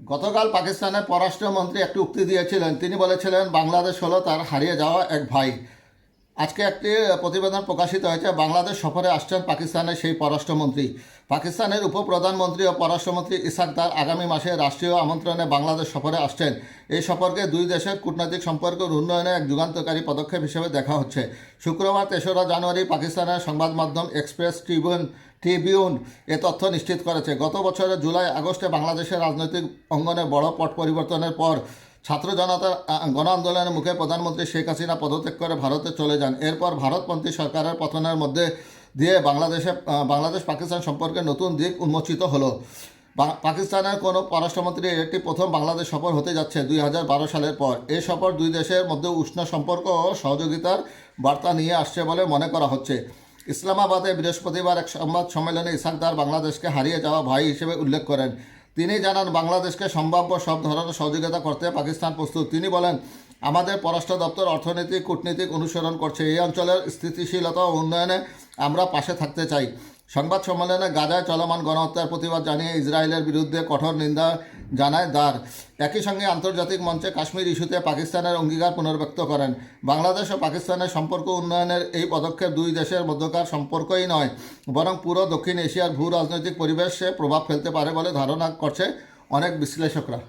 গতকাল পাকিস্তানের পররাষ্ট্রমন্ত্রী একটি উক্তি দিয়েছিলেন। তিনি বলেছিলেন, বাংলাদেশ হলো তার হারিয়ে যাওয়া এক ভাই। আজকে একটি প্রতিবেদন প্রকাশিত হয়েছে। বাংলাদেশ সফরে আসছেন পাকিস্তানের সেই পররাষ্ট্রমন্ত্রী। পাকিস্তানের উপপ্রধানমন্ত্রী ও পররাষ্ট্রমন্ত্রী ইসাক দার আগামী মাসে রাষ্ট্রীয় আমন্ত্রণে বাংলাদেশ সফরে আসছেন। এই সফরকে দুই দেশের কূটনৈতিক সম্পর্কের উন্নয়নে এক যুগান্তকারী পদক্ষেপ হিসেবে দেখা হচ্ছে। শুক্রবার তেসরা জানুয়ারি পাকিস্তানের সংবাদ মাধ্যম এক্সপ্রেস ট্রিবিউন ট্রিবিউন এ তথ্য নিশ্চিত করেছে। গত বছরের জুলাই আগস্টে বাংলাদেশের রাজনৈতিক অঙ্গনে বড় পট পরিবর্তনের পর ছাত্র জনতার আ- গণ আন্দোলনের মুখে প্রধানমন্ত্রী শেখ হাসিনা পদত্যাগ করে ভারতে চলে যান। এরপর ভারতপন্থী সরকারের পতনের মধ্যে দিয়ে বাংলাদেশে বাংলাদেশ পাকিস্তান সম্পর্কে নতুন দিক উন্মোচিত হলো। পাকিস্তানের কোনো পররাষ্ট্রমন্ত্রী, এটি প্রথম বাংলাদেশ সফর হতে যাচ্ছে দুই হাজার বারো সালের পর। এই সফর দুই দেশের মধ্যে উষ্ণ সম্পর্ক ও সহযোগিতার বার্তা নিয়ে আসছে বলে মনে করা হচ্ছে। ইসলামাবাদে বৃহস্পতিবার এক সংবাদ সম্মেলনে ইসাকদার বাংলাদেশকে হারিয়ে যাওয়া ভাই হিসেবে উল্লেখ করেন। তিনি জানান, বাংলাদেশকে সম্ভাব্য সব ধরনের সহযোগিতা করতে পাকিস্তান প্রস্তুত। তিনি বলেন, আমাদের পররাষ্ট্র দপ্তর অর্থনৈতিক কূটনীতিক অনুসরণ করছে। এই অঞ্চলের স্থিতিশীলতা ও উন্নয়নে আমরা পাশে থাকতে চাই। সংবাদ সম্মেলনে গাজায় চলমান গণহত্যার প্রতিবাদ জানিয়ে ইসরায়েলের বিরুদ্ধে কঠোর নিন্দা জানায় দার। একই সঙ্গে আন্তর্জাতিক মঞ্চে কাশ্মীর ইস্যুতে পাকিস্তানের অঙ্গীকার পুনর্ব্যক্ত করেন। বাংলাদেশ ও পাকিস্তানের সম্পর্ক উন্নয়নের এই পদক্ষেপ দুই দেশের মধ্যকার সম্পর্কই নয়, বরং পুরো দক্ষিণ এশিয়ার ভূ রাজনৈতিক পরিবেশে প্রভাব ফেলতে পারে বলে ধারণা করছে অনেক বিশ্লেষকরা।